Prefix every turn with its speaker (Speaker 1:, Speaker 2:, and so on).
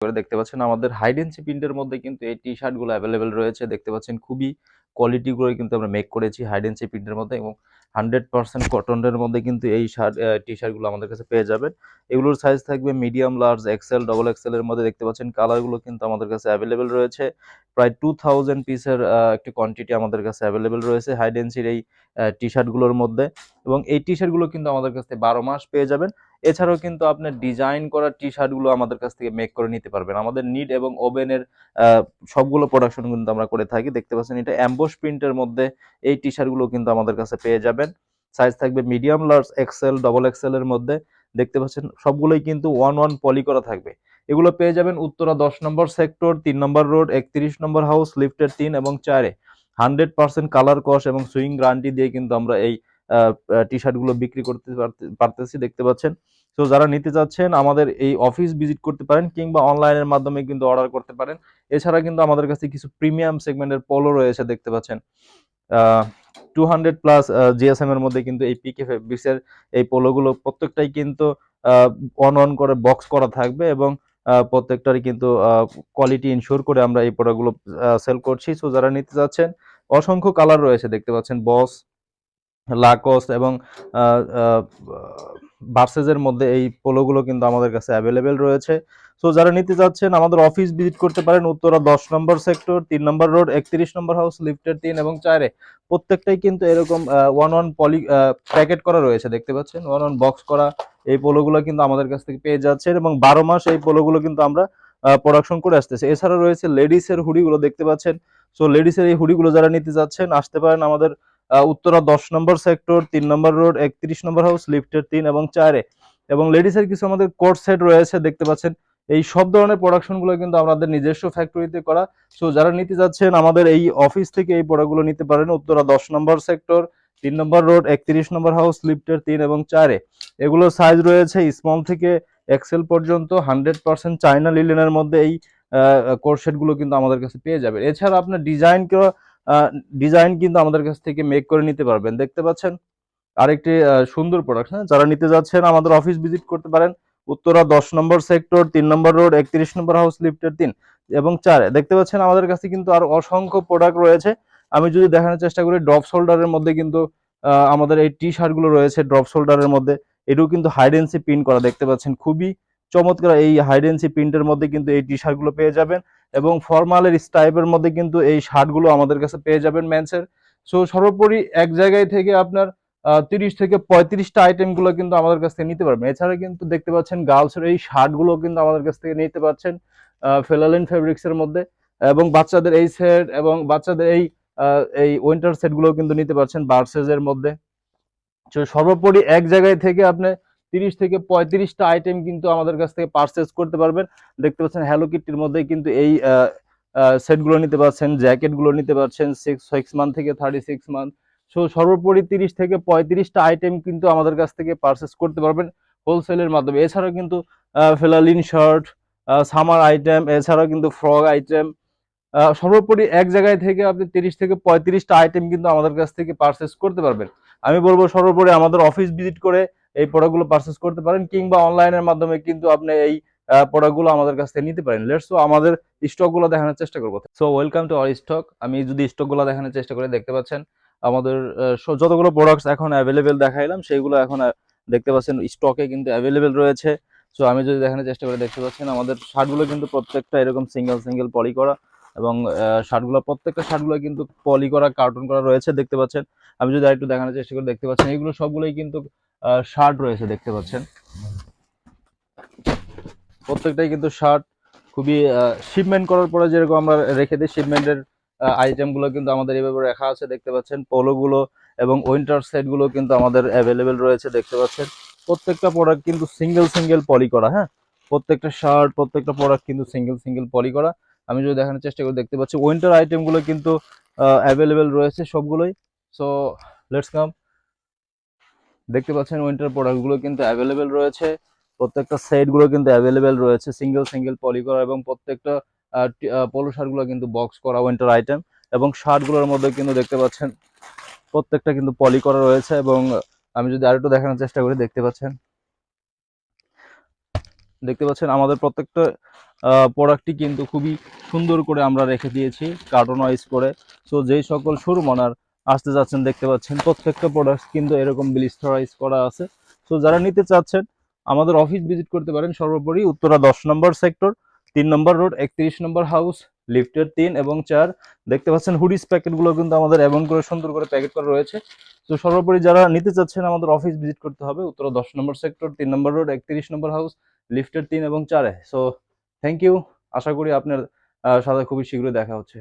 Speaker 1: করে দেখতে পাচ্ছেন। আমাদের হাইডেন্সি প্রিন্টের মধ্যে কিন্তু এই টি শার্টগুলো অ্যাভেলেবেল রয়েছে। দেখতে পাচ্ছেন খুবই কোয়ালিটিগুলো কিন্তু আমরা মেক করেছি হাইডেন্সি প্রিন্টের মধ্যে এবং হান্ড্রেড পার্সেন্ট কটনের মধ্যে কিন্তু এই শার্ট টি শার্টগুলো আমাদের কাছে পেয়ে যাবেন। এগুলোর সাইজ থাকবে medium large XL double XL এর মধ্যে দেখতে পাচ্ছেন। কালারগুলো কিন্তু আমাদের কাছে অ্যাভেলেবেল রয়েছে। প্রায় টু থাউজেন্ড পিসের একটি কোয়ান্টিটি আমাদের কাছে অ্যাভেলেবেল রয়েছে হাইডেন্সির এই টি শার্টগুলোর মধ্যে। এবং এই টি শার্টগুলো কিন্তু আমাদের কাছ থেকে বারো মাস পেয়ে যাবেন। এছাড়াও কিন্তু আপনার ডিজাইন করা টি শার্টগুলো আমাদের কাছ থেকে মেক করে নিতে পারবেন। আমাদের নিট এবং ওভেনের সবগুলো প্রোডাকশন কিন্তু আমরা করে থাকি। দেখতে পাচ্ছেন এটা অ্যাম্বোস প্রিন্টের মধ্যে এই টি শার্টগুলো কিন্তু আমাদের কাছে পেয়ে যাবেন। সাইজ থাকবে medium large XL double XL এর মধ্যে। দেখতে পাচ্ছেন, সবগুলোই কিন্তু ওয়ান ওয়ান পলি করা থাকবে। এগুলো পেয়ে যাবেন উত্তরা দশ নম্বর সেক্টর তিন নম্বর রোড একত্রিশ নম্বর হাউস লিফটের তিন এবং চারে। হান্ড্রেড পার্সেন্ট কালার কস এবং সুইং গ্রান্টি দিয়ে কিন্তু আমরা এই টি শার্টগুলো বিক্রি করতে পারতে- পারতেছি, দেখতে পাচ্ছেন। তো যারা নিতে চাচ্ছেন, আমাদের এই অফিস ভিজিট করতে পারেন কিংবা অনলাইনের মাধ্যমে কিন্তু অর্ডার করতে পারেন। এছাড়া কিন্তু আমাদের কাছে কিছু প্রিমিয়াম সেগমেন্টের পোলো রয়েছে, দেখতে পাচ্ছেন। টু হান্ড্রেড প্লাস জিএসএম এর মধ্যে কিন্তু এই পিকে ফেব্রিক্সের এই পোলোগুলো প্রত্যেকটাই কিন্তু অন অন করে বক্স করা থাকবে এবং প্রত্যেকটারই কিন্তু কোয়ালিটি ইনশিওর করে আমরা এই প্রোডাক্টগুলো সেল করছি। সো যারা নিতে চাচ্ছেন, অসংখ্য কালার রয়েছে, দেখতে পাচ্ছেন। বস লাকস এবং ভার্সেসের মধ্যে এই পোলোগুলো কিন্তু আমাদের কাছে অ্যাভেলেবেল রয়েছে। সো যারা নিতে চাচ্ছেন, আমাদের অফিস ভিজিট করতে পারেন উত্তরা দশ নম্বর সেক্টর তিন নম্বর রোড একত্রিশ নম্বর হাউস লিফটের তিন এবং চারে। প্রত্যেকটাই কিন্তু এরকম ওয়ান ওয়ান পলি প্যাকেট করা রয়েছে, দেখতে পাচ্ছেন? ওয়ান ওয়ান বক্স করা এই পোলোগুলো কিন্তু আমাদের কাছ থেকে পেয়ে যাচ্ছেন এবং বারো মাস এই পোলোগুলো কিন্তু আমরা প্রোডাকশন করে আসতেছে। এছাড়া রয়েছে লেডিসের হুডিগুলো, দেখতে পাচ্ছেন? সো লেডিসের এই হুডিগুলো যারা নিতে চাচ্ছেন, আসতে পারেন আমাদের উত্তরা দশ নম্বর সেক্টর তিন নম্বর রোড একত্রিশ নম্বর হাউস লিফটের তিন এবং চারে এবং লেডিসের কিছু আমাদের কোর্ট সেট রয়েছে, দেখতে পাচ্ছেন। এই সব ধরনের প্রোডাকশনগুলো কিন্তু আমাদের নিজস্ব ফ্যাক্টরিতে করা। সো যারা নিতে যাচ্ছেন আমাদের এই অফিস থেকে এই প্রোডাক্টগুলো নিতে পারেন উত্তরা দশ নম্বর সেক্টর তিন নম্বর রোড একত্রিশ নম্বর হাউস লিফটের তিন এবং চারে এগুলোর সাইজ রয়েছে স্মল থেকে এক্সেল পর্যন্ত হান্ড্রেড পার্সেন্ট চাইনা লিলেনের মধ্যে এই কোর্ট সেটগুলো কিন্তু আমাদের কাছে পেয়ে যাবে। এছাড়া আপনার ডিজাইন ডিজাইন কিন্তু আমাদের কাছ থেকে মেক করে নিতে পারবেন। দেখতে পাচ্ছেন? আরেকটি সুন্দর প্রোডাক্ট হ্যাঁ? যারা নিতে যাচ্ছেন, আমাদের অফিস ভিজিট করতে পারেন। উত্তরা দশ নম্বর সেক্টর তিন নম্বর রোড একত্রিশ নম্বর হাউস লিফটের তিন এবং চার। দেখতে পাচ্ছেন? আমাদের কাছে কিন্তু আর অসংখ্য প্রোডাক্ট রয়েছে। আমি যদি দেখানোর চেষ্টা করি ড্রপ শোল্ডারের মধ্যে কিন্তু আমাদের এই টি শার্টগুলো রয়েছে ড্রপ শোল্ডারের মধ্যে। এটাও কিন্তু হাইডেন্সি প্রিন্ট করা। দেখতে পাচ্ছেন? খুবই চমৎকার এই হাইডেন্সি প্রিন্টের মধ্যে কিন্তু এই টি শার্টগুলো পেয়ে যাবেন এবং ফর্মালের স্টাইপের মধ্যে কিন্তু এই শার্টগুলো আমাদের কাছে পেয়ে যাবেন ম্যান্সের সো সর্বোপরি এক জায়গায় থেকে আপনার তিরিশ থেকে পঁয়ত্রিশটা আইটেমগুলো কিন্তু আমাদের কাছ থেকে নিতে পারবেন। এছাড়া কিন্তু দেখতে পাচ্ছেন গার্লসের এই শার্টগুলো কিন্তু আমাদের কাছ থেকে নিতে পারছেন ফেলালিন ফেব্রিক্স এর মধ্যে এবং বাচ্চাদের এই সেট এবং বাচ্চাদের এই এই উইন্টার সেটগুলো কিন্তু নিতে পারছেন বার্সেস এর মধ্যে। সর্বোপরি এক জায়গায় থেকে আপনি তিরিশ থেকে পঁয়ত্রিশটা আইটেম কিন্তু আমাদের কাছ থেকে পারচেস করতে পারবেন। দেখতে পাচ্ছেন হ্যালো কিটির মধ্যে কিন্তু এই সেটগুলো নিতে পারছেন জ্যাকেটগুলো নিতে পারছেন সিক্স সিক্স মান্থ থেকে থার্টি সিক্স মান্থ সো সর্বোপরি তিরিশ থেকে পঁয়ত্রিশটা আইটেম কিন্তু আমাদের কাছ থেকে পারচেস করতে পারবেন হোলসেলের মাধ্যমে। এছাড়াও কিন্তু ফেলালিন শার্ট সামার আইটেম এছাড়াও কিন্তু ফ্রক আইটেম সর্বোপরি এক জায়গায় থেকে আপনি তিরিশ থেকে পঁয়ত্রিশটা আইটেম কিন্তু আমাদের কাছ থেকে পারচেস করতে পারবেন। আমি বলব সর্বোপরি আমাদের অফিস ভিজিট করে এই প্রোডাক্টগুলো পারচেস করতে পারেন কিংবা অনলাইনের মাধ্যমে কিন্তু আপনি এই প্রোডাক্টগুলো আমাদের কাছ থেকে নিতে পারেন। লেটস আমাদের স্টকগুলো দেখানোর চেষ্টা করব। So welcome to our stock আমি যদি স্টকগুলো দেখানোর চেষ্টা করে, দেখতে পাচ্ছেন আমাদের যতগুলো প্রোডাক্টস এখন অ্যাভেলেবেল দেখাইলাম, সেইগুলো এখন দেখতে পাচ্ছেন স্টকে কিন্তু অ্যাভেলেবেল রয়েছে। সো আমি যদি দেখানোর চেষ্টা করে, দেখতে পাচ্ছেন আমাদের শার্টগুলো কিন্তু প্রত্যেকটা এরকম সিঙ্গেল সিঙ্গেল পলি করা এবং শার্টগুলো প্রত্যেকটা শার্টগুলো কিন্তু পলি করা কার্টুন করা রয়েছে, দেখতে পাচ্ছেন। আমি যদি আরেকটু দেখানোর চেষ্টা করে, দেখতে পাচ্ছেন এগুলো সবগুলোই কিন্তু শার্ট রয়েছে, দেখতে পাচ্ছেন। প্রত্যেকটাই কিন্তু শার্ট খুবই শিপমেন্ট করার পরে যেরকম আমরা রেখে দিই শিপমেন্টের আইটেমগুলো কিন্তু আমাদের এইভাবে রাখা আছে, দেখতে পাচ্ছেন। পোলো গুলো এবং উইন্টার সেটগুলো কিন্তু আমাদের অ্যাভেলেবেল রয়েছে, দেখতে পাচ্ছেন। প্রত্যেকটা প্রোডাক্ট কিন্তু সিঙ্গেল সিঙ্গেল পলি করা হ্যাঁ? প্রত্যেকটা শার্ট, প্রত্যেকটা প্রোডাক্ট কিন্তু সিঙ্গেল সিঙ্গেল পলি করা। আমি যদি দেখানোর চেষ্টা করি, দেখতে পাচ্ছি উইন্টার আইটেমগুলো কিন্তু অ্যাভেলেবেল রয়েছে সবগুলোই। সো লেটস কাম দেখতে পাচ্ছেন উইন্টার প্রোডাক্টগুলো কিন্তু অ্যাভেলেবেল রয়েছে। প্রত্যেকটা সেটগুলো কিন্তু অ্যাভেলেবেল রয়েছে। সিঙ্গেল সিঙ্গেল পলি করা এবং প্রত্যেকটা পোলো শার্টগুলো কিন্তু বক্স করা উইন্টার আইটেম এবং শার্টগুলোর মধ্যে কিন্তু দেখতে পাচ্ছেন প্রত্যেকটা কিন্তু পলি করা রয়েছে এবং আমি যদি আরেকটু দেখানোর চেষ্টা করি, দেখতে পাচ্ছেন। দেখতে পাচ্ছেন আমাদের প্রত্যেকটা প্রোডাক্টটি কিন্তু খুবই সুন্দর করে আমরা রেখে দিয়েছি কার্টন ওয়াইজ করে। সো যেই সকল শোরুম ওনার আসতে যাচ্ছেন, দেখতে পাচ্ছেন প্রত্যেকটা প্রোডাক্ট কিন্তু এরকম ব্লিস্টারাইজ করা আছে। সো যারা নিতে চাচ্ছেন, আমাদের অফিস ভিজিট করতে পারেন সর্বোপরি উত্তরা দশ নম্বর সেক্টর তিন নম্বর রোড একত্রিশ নম্বর হাউস লিফটের তিন এবং চার। দেখতে পাচ্ছেন হুডিস প্যাকেটগুলো কিন্তু আমাদের এমন করে সুন্দর করে প্যাকেট করা রয়েছে। তো সর্বোপরি যারা নিতে চাচ্ছেন, আমাদের অফিস ভিজিট করতে হবে উত্তরা দশ নম্বর সেক্টর তিন নম্বর রোড একত্রিশ নম্বর হাউস লিফটের তিন এবং চারে। সো থ্যাংক ইউ আশা করি আপনার সাথে খুবই শীঘ্রই দেখা হচ্ছে।